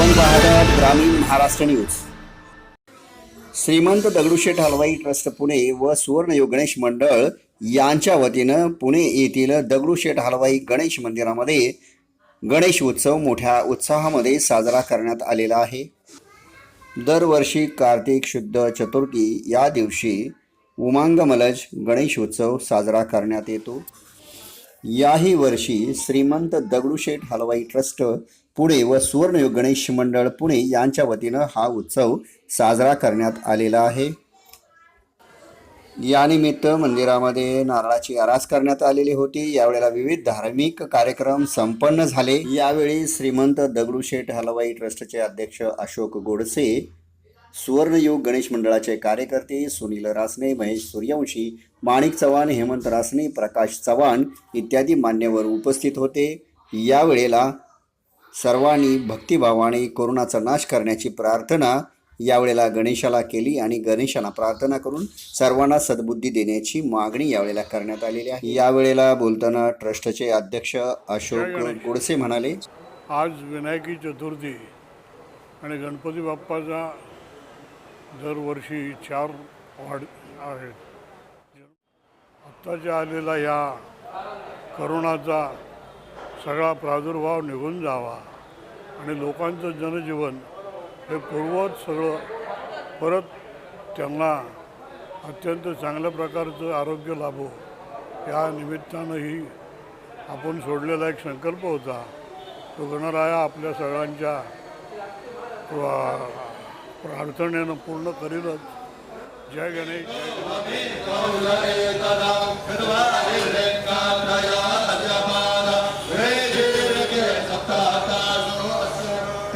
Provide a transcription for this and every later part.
आपण पाहत आहात ग्रामीण महाराष्ट्र न्यूज. श्रीमंत दगडूशेठ हलवाई ट्रस्ट पुणे व सुवर्णयोग गणेश मंडळ यांच्या वतीनं पुणे येथील दगडूशेठ हलवाई गणेश मंदिरामध्ये गणेश उत्सव मोठ्या उत्साहामध्ये साजरा करण्यात आलेला आहे. दरवर्षी कार्तिक शुद्ध चतुर्थी या दिवशी उमांगमलज गणेश उत्सव साजरा करण्यात येतो. याही वर्षी श्रीमंत दगडूशेठ हलवाई ट्रस्ट पुणे व सुवर्णयोग गणेश मंडळ पुणे यांच्या वतीनं हा उत्सव साजरा करण्यात आलेला आहे. यानिमित्त मंदिरामध्ये नारळाची आरास करण्यात आलेली होती. यावेळेला विविध धार्मिक कार्यक्रम संपन्न झाले. यावेळी श्रीमंत दगडूशेठ हलवाई ट्रस्टचे अध्यक्ष अशोक गोडसे सुवर्णयुग गणेश मंडळाचे कार्यकर्ते सुनील रासने महेश सूर्यवंशी माणिक चव्हाण हेमंत रासने प्रकाश चव्हाण इत्यादी मान्यवर उपस्थित होते. यावेळेला सर्वांनी भक्तिभावाने कोरोनाचा नाश करण्याची प्रार्थना यावेळेला गणेशाला केली आणि गणेशाला प्रार्थना करून सर्वांना सद्बुद्धी देण्याची मागणी यावेळेला करण्यात आलेली आहे. यावेळेला बोलताना ट्रस्टचे अध्यक्ष अशोक गोडसे म्हणाले आज विनायकी चतुर्थी आणि गणपती बाप्पाचा दरवर्षी चार वाढ आहेत. आत्ताच्या आलेला या करोनाचा सगळा प्रादुर्भाव निघून जावा आणि लोकांचं जनजीवन हे पूर्वत सगळं परत त्यांना अत्यंत चांगल्या प्रकारचं आरोग्य लाभो. या निमित्तानंही आपण सोडलेला एक संकल्प होता. तो गणराया आपल्या सगळ्यांच्या प्रार्थनेनं पूर्ण करीलच. जय गणेश.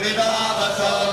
जय गणेश. त्रिदा